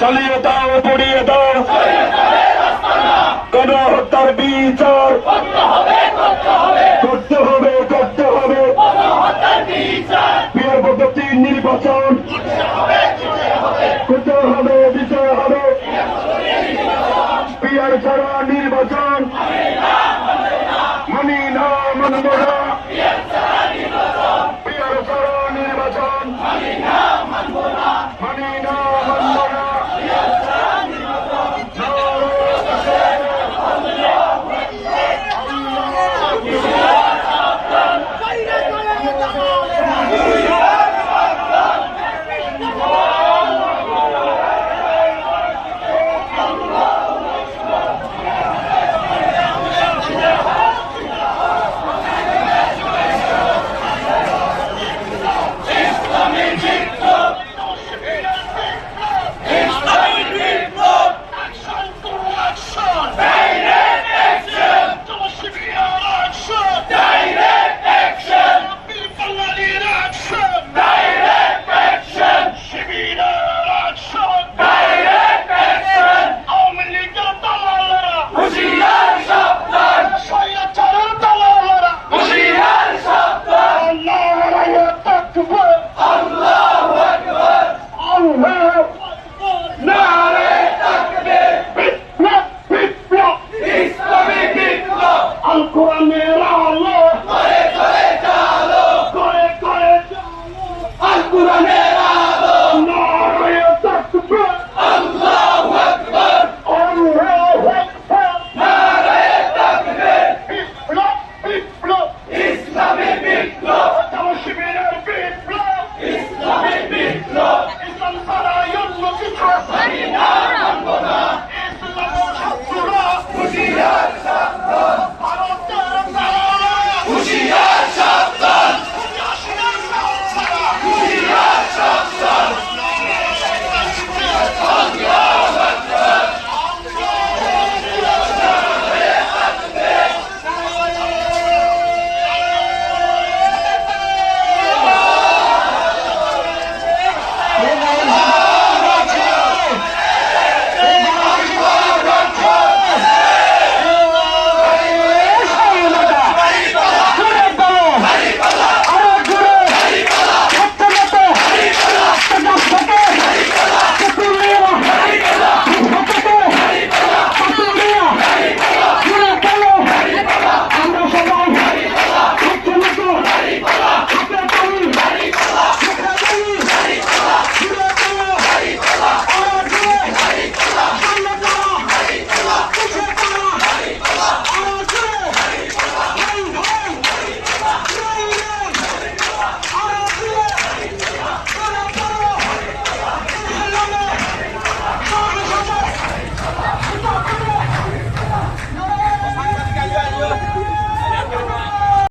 চালিয়ে দাও পুড়িয়ে দাও কোন হত্যার বিচার করতে হবে করতে হবে বিয়ের পদ্ধতি নির্বাচন করতে হবে দিতে হবে পিয়ার ছাড়া নির্বাচন মানি না মানব না